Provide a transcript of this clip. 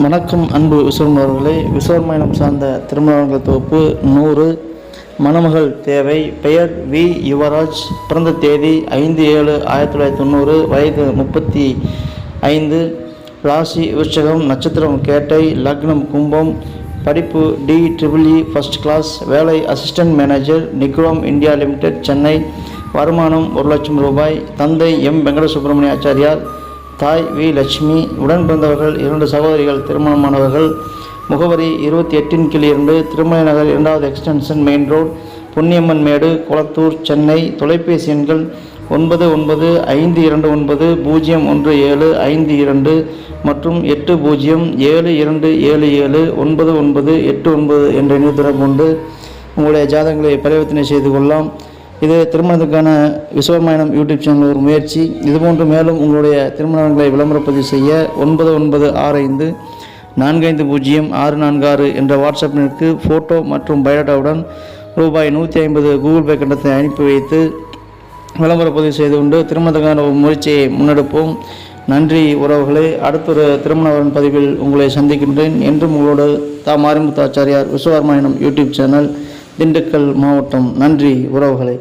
வணக்கம் அன்பு விஸ்வர்மர்களே விஸ்வர்மயனம் சார்ந்த திருமணங்கள் தொகுப்பு நூறு. மணமகள் தேவை. பெயர் வி. யுவராஜ். பிறந்த தேதி ஐந்து ஏழு ஆயிரத்தி தொள்ளாயிரத்தி தொண்ணூறு. வயது முப்பத்தி ஐந்து. ராசி விருச்சகம் நட்சத்திரம் கேட்டை லக்னம் கும்பம். படிப்பு D triple E first first class வேலை assistant manager Nichrome India limited Chennai. வருமானம் ஒரு லட்சம் ரூபாய். தந்தை எம். வெங்கட சுப்பிரமணிய ஆச்சாரியார். தாய் வி. லட்சுமி உடன் பிறந்தவர்கள் இரண்டு சகோதரிகள் திருமணமானவர்கள். முகவரி இருபத்தி எட்டின் கீழ் இரண்டு திருமலை நகர் இரண்டாவது extension main road Ponniamman Medu Kolathur Chennai. தொலைபேசி எண்கள் ஒன்பது ஒன்பது ஐந்து இரண்டு ஒன்பது பூஜ்ஜியம் ஒன்று ஏழு ஐந்து இரண்டு மற்றும் எட்டு பூஜ்ஜியம் ஏழு இரண்டு ஏழு ஏழு ஒன்பது ஒன்பது எட்டு ஒன்பது என்ற இணையத்துடன் கொண்டு உங்களுடைய ஜாதகங்களை பரிவர்த்தனை செய்து கொள்ளலாம். இது திருமணத்துக்கான விஸ்வமாயனம் யூடியூப் சேனல் ஒரு முயற்சி. இதுபோன்று மேலும் உங்களுடைய திருமணங்களை விளம்பரப்பதிவு செய்ய ஒன்பது ஒன்பது ஆறு ஐந்து நான்கு ஐந்து பூஜ்ஜியம் ஆறு நான்கு ஆறு என்ற வாட்ஸ்அப் ஃபோட்டோ மற்றும் பயோடாவுடன் ரூபாய் நூற்றி ஐம்பது கூகுள் பே கட்டணத்தை அனுப்பி வைத்து விளம்பரப்பதிவு செய்து கொண்டு திருமணத்துக்கான ஒரு முயற்சியை முன்னெடுப்போம். நன்றி உறவுகளே. அடுத்தொரு திருமணவரன் பதிவில் உங்களை சந்திக்கின்றேன். என்றும் உங்களோடு தா மாரிமுத்தாச்சாரியார் விஸ்வகர்மாயணம் யூடியூப் சேனல் திண்டுக்கல் மாவட்டம் நன்றி உறவுகளை.